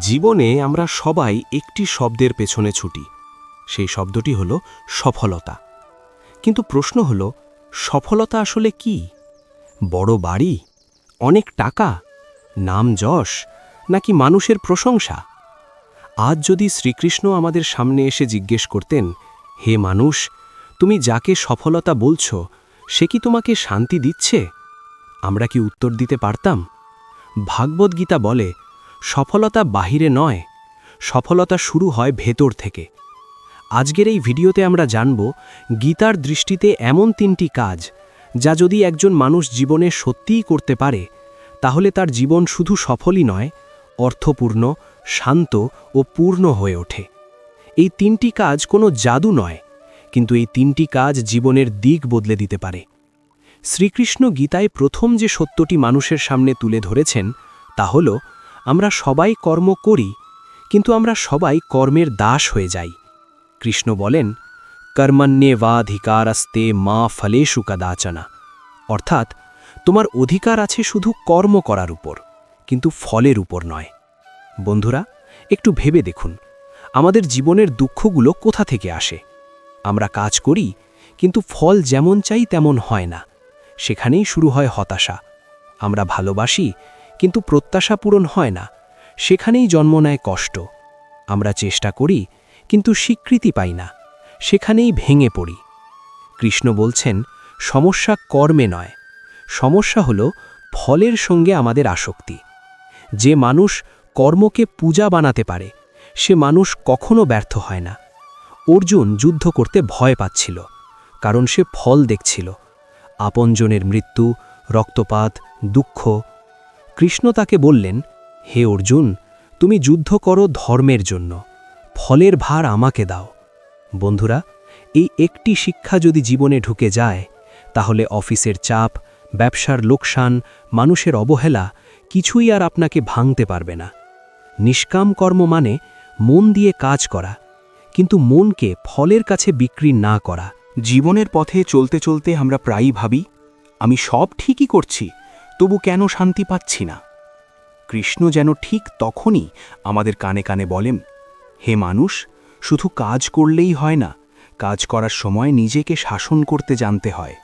জীবনে আমরা সবাই একটি শব্দের পেছনে ছুটি। সেই শব্দটি হল সফলতা। কিন্তু প্রশ্ন হল, সফলতা আসলে কি? বড় বাড়ি? অনেক টাকা? নাম যশ? নাকি মানুষের প্রশংসা? আজ যদি শ্রীকৃষ্ণ আমাদের সামনে এসে জিজ্ঞেস করতেন, হে মানুষ, তুমি যাকে সফলতা বলছ, সে কি তোমাকে শান্তি দিচ্ছে? আমরা কি উত্তর দিতে পারতাম? ভাগবদ্গীতা বলে সফলতা বাহিরে নয়, সফলতা শুরু হয় ভেতর থেকে। আজকের এই ভিডিওতে আমরা জানব, গীতার দৃষ্টিতে এমন তিনটি কাজ, যা যদি একজন মানুষ জীবনে সত্যিই করতে পারে, তাহলে তার জীবন শুধু সফলই নয়, অর্থপূর্ণ, শান্ত ও পূর্ণ হয়ে ওঠে। এই তিনটি কাজ কোনো জাদু নয়, কিন্তু এই তিনটি কাজ জীবনের দিক বদলে দিতে পারে। শ্রীকৃষ্ণ গীতায় প্রথম যে সত্যটি মানুষের সামনে তুলে ধরেছেন, তা হল আমরা সবাই কর্ম করি, কিন্তু আমরা সবাই কর্মের দাস হয়ে যাই। কৃষ্ণ বলেন কর্মণ্যেবাধিকারস্তে মা ফলেষু কদাচনা। অর্থাৎ, তোমার অধিকার আছে শুধু কর্ম করার উপর, কিন্তু ফলের উপর নয়। বন্ধুরা, একটু ভেবে দেখুন, আমাদের জীবনের দুঃখগুলো কোথা থেকে আসে? আমরা কাজ করি, কিন্তু ফল যেমন চাই তেমন হয় না। সেখানেই শুরু হয় হতাশা। আমরা ভালোবাসি কিন্তু প্রত্যাশা পূরণ হয় না। সেখানেই জন্ম নেয় কষ্ট। আমরা চেষ্টা করি, কিন্তু স্বীকৃতি পাই না। সেখানেই ভেঙে পড়ি। কৃষ্ণ বলছেন, সমস্যা কর্মে নয়। সমস্যা হল ফলের সঙ্গে আমাদের আসক্তি। যে মানুষ কর্মকে পূজা বানাতে পারে, সে মানুষ কখনো ব্যর্থ হয় না। অর্জুন যুদ্ধ করতে ভয় পাচ্ছিল, কারণ সে ফল দেখছিল। আপনজনের মৃত্যু, রক্তপাত, দুঃখ কৃষ্ণ তাকে বললেন, হে অর্জুন, তুমি যুদ্ধ করো ধর্মের জন্য। ফলের ভার আমাকে দাও। বন্ধুরা, এই একটি শিক্ষা যদি জীবনে ঢুকে যায়, তাহলে অফিসের চাপ, ব্যবসার লোকসান, মানুষের অবহেলা কিছুই আর আপনাকে ভাঙতে পারবে না। নিষ্কাম কর্ম মানে মন দিয়ে কাজ করা, কিন্তু মনকে ফলের কাছে বিক্রি না করা। জীবনের পথে চলতে চলতে আমরা প্রায়ই ভাবি, আমি সব ঠিকই করছি। তবু কেন শান্তি পাচ্ছি না? কৃষ্ণ যেন ঠিক তখনই আমাদের কানে কানে বলেন, হে মানুষ, শুধু কাজ করলেই হয় না, কাজ করার সময় নিজেকে শাসন করতে জানতে হয়।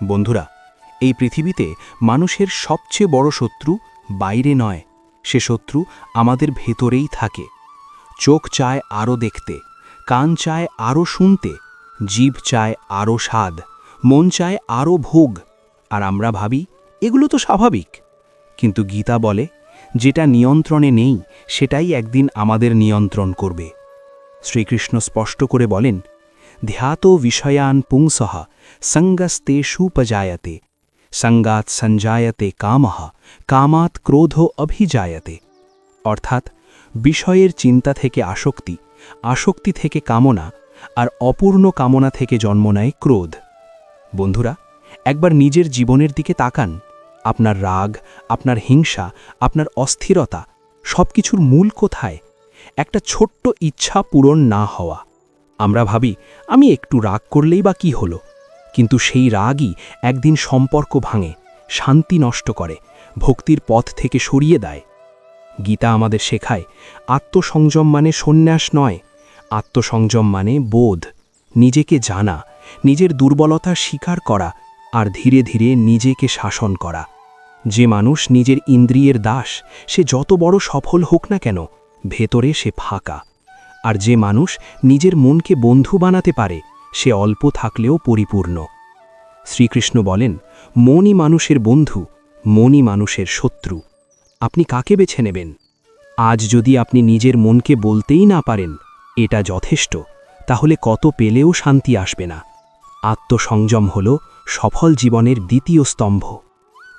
বন্ধুরা, এই পৃথিবীতে মানুষের সবচেয়ে বড় শত্রু বাইরে নয়, সে শত্রু আমাদের ভেতরেই থাকে। চোখ চায় আরও দেখতে, কান চায় আরও শুনতে, জীব চায় আরও স্বাদ, মন চায় আরও ভোগ, আর আমরা ভাবি এগুলো তো স্বাভাবিক। কিন্তু গীতা বলে, যেটা নিয়ন্ত্রণে নেই, সেটাই একদিন আমাদের নিয়ন্ত্রণ করবে। শ্রীকৃষ্ণ স্পষ্ট করে বলেন, ধ্যাত বিষয়ান পুংসহ সঙ্গস্তেষুপজায়তে সঙ্গাত সঞ্জায়তে কামহ কামাত ক্রোধ অভিজায়তে। অর্থাৎ, বিষয়ের চিন্তা থেকে আসক্তি আসক্তি থেকে কামনা, আর অপূর্ণ কামনা থেকে জন্ম নেয় ক্রোধ। বন্ধুরা, একবার নিজের জীবনের দিকে তাকান। আপনার রাগ, আপনার হিংসা, আপনার অস্থিরতা সব কিছুর মূল কোথায়? একটা ছোট্ট ইচ্ছা পূরণ না হওয়া। আমরা ভাবি, আমি একটু রাগ করলেই বা কি হলো? কিন্তু সেই রাগই একদিন সম্পর্ক ভাঙে, শান্তি নষ্ট করে, ভক্তির পথ থেকে সরিয়ে দেয়। গীতা আমাদের শেখায়, আত্মসংযম মানে সন্ন্যাস নয়, আত্মসংযম মানে বোধ, নিজেকে জানা, নিজের দুর্বলতা স্বীকার করা আর ধীরে ধীরে নিজেকে শাসন করা। যে মানুষ নিজের ইন্দ্রিয়ের দাস, সে যত বড় সফল হোক না কেন, ভেতরে সে ফাঁকা। আর যে মানুষ নিজের মনকে বন্ধু বানাতে পারে, সে অল্প থাকলেও পরিপূর্ণ। শ্রীকৃষ্ণ বলেন, মনই মানুষের বন্ধু, মনই মানুষের শত্রু। আপনি কাকে বেছে নেবেন? আজ যদি আপনি নিজের মনকে বলতেই না পারেন, এটা যথেষ্ট। তাহলে কত পেলেও শান্তি আসবে না। আত্মসংযম হল সফল জীবনের দ্বিতীয় স্তম্ভ।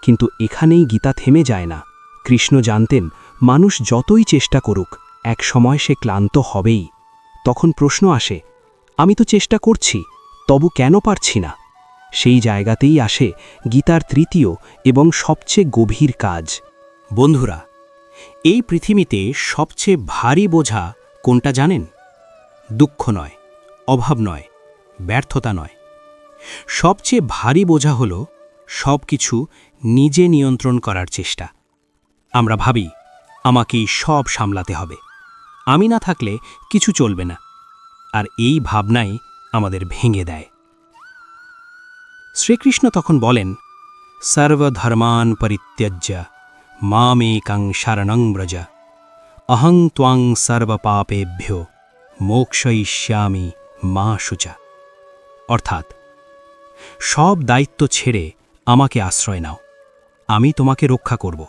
কিন্তু এখানেই গীতা থেমে যায় না। কৃষ্ণ জানতেন, মানুষ যতই চেষ্টা করুক, এক সময় সে ক্লান্ত হবেই। তখন প্রশ্ন আসে, আমি তো চেষ্টা করছি, তবু কেন পারছি না? সেই জায়গাতেই আসে গীতার তৃতীয় এবং সবচেয়ে গভীর কাজ। বন্ধুরা, এই পৃথিবীতে সবচেয়ে ভারী বোঝা কোনটা জানেন? দুঃখ নয়, অভাব নয়, ব্যর্থতা নয়। সবচেয়ে ভারী বোঝা হল সব কিছু নিজে নিয়ন্ত্রণ করার চেষ্টা। আমরা ভাবি, আমাকেই সব সামলাতে হবে। আমি না থাকলে কিছু চলবে না। আর এই ভাবনাই আমাদের ভেঙে দেয়। শ্রীকৃষ্ণ তখন বলেন, সর্বধর্মান পরিত্যজ্য, মামেকাং শরণং ব্রজা। অহং ত্বাং সর্বপাপেভ্য, মোক্ষয়িষ্যামি মা শুচা। অর্থাৎ সব দায়িত্ব ছেড়ে আমাকে আশ্রয় নাও। আমি তোমাকে রক্ষা করব,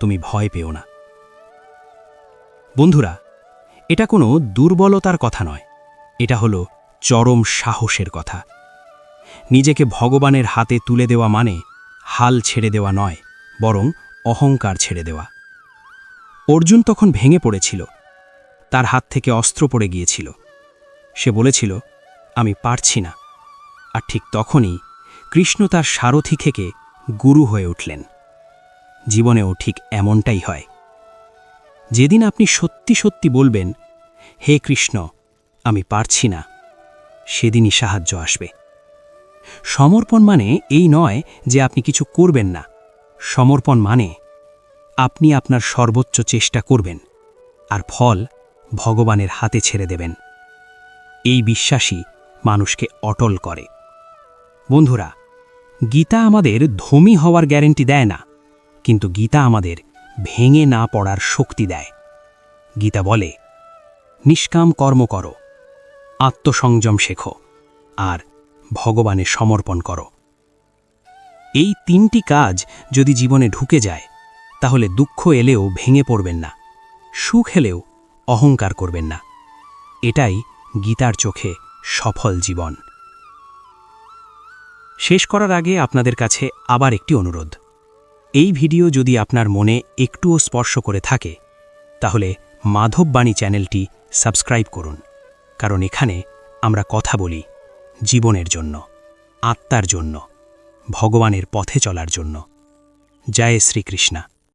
তুমি ভয় পেও না। বন্ধুরা, এটা কোনো দুর্বলতার কথা নয়, এটা হলো চরম সাহসের কথা। নিজেকে ভগবানের হাতে তুলে দেওয়া মানে হাল ছেড়ে দেওয়া নয়, বরং অহংকার ছেড়ে দেওয়া। অর্জুন তখন ভেঙে পড়েছিল, তার হাত থেকে অস্ত্র পড়ে গিয়েছিল। সে বলেছিল, আমি পারছি না। আর ঠিক তখনই কৃষ্ণ তার সারথি থেকে গুরু হয়ে উঠলেন। জীবনেও ঠিক এমনটাই হয়। যেদিন আপনি সত্যি সত্যি বলবেন, হে কৃষ্ণ, আমি পারছি না, সেদিনই সাহায্য আসবে। সমর্পণ মানে এই নয় যে আপনি কিছু করবেন না। সমর্পণ মানে আপনি আপনার সর্বোচ্চ চেষ্টা করবেন আর ফল ভগবানের হাতে ছেড়ে দেবেন। এই বিশ্বাসই মানুষকে অটল করে। বন্ধুরা, গীতা আমাদের ধমি হওয়ার গ্যারেন্টি দেয় না, কিন্তু গীতা আমাদের ভেঙে না পড়ার শক্তি দেয়। গীতা বলে, নিষ্কাম কর্ম করো, আত্মসংযম শেখো, আর ভগবানে সমর্পণ করো। এই তিনটি কাজ যদি জীবনে ঢুকে যায়, তাহলে দুঃখ এলেও ভেঙে পড়বেন না, সুখ এলেও অহংকার করবেন না। এটাই গীতার চোখে সফল জীবন। শেষ করার আগে আপনাদের কাছে আবার একটি অনুরোধ। এই ভিডিও যদি আপনার মনে একটুও স্পর্শ করে থাকে, তাহলে মাধববাণী চ্যানেলটি সাবস্ক্রাইব করুন, কারণ এখানে আমরা কথা বলি জীবনের জন্য, আত্মার জন্য, ভগবানের পথে চলার জন্য। জয় শ্রীকৃষ্ণা।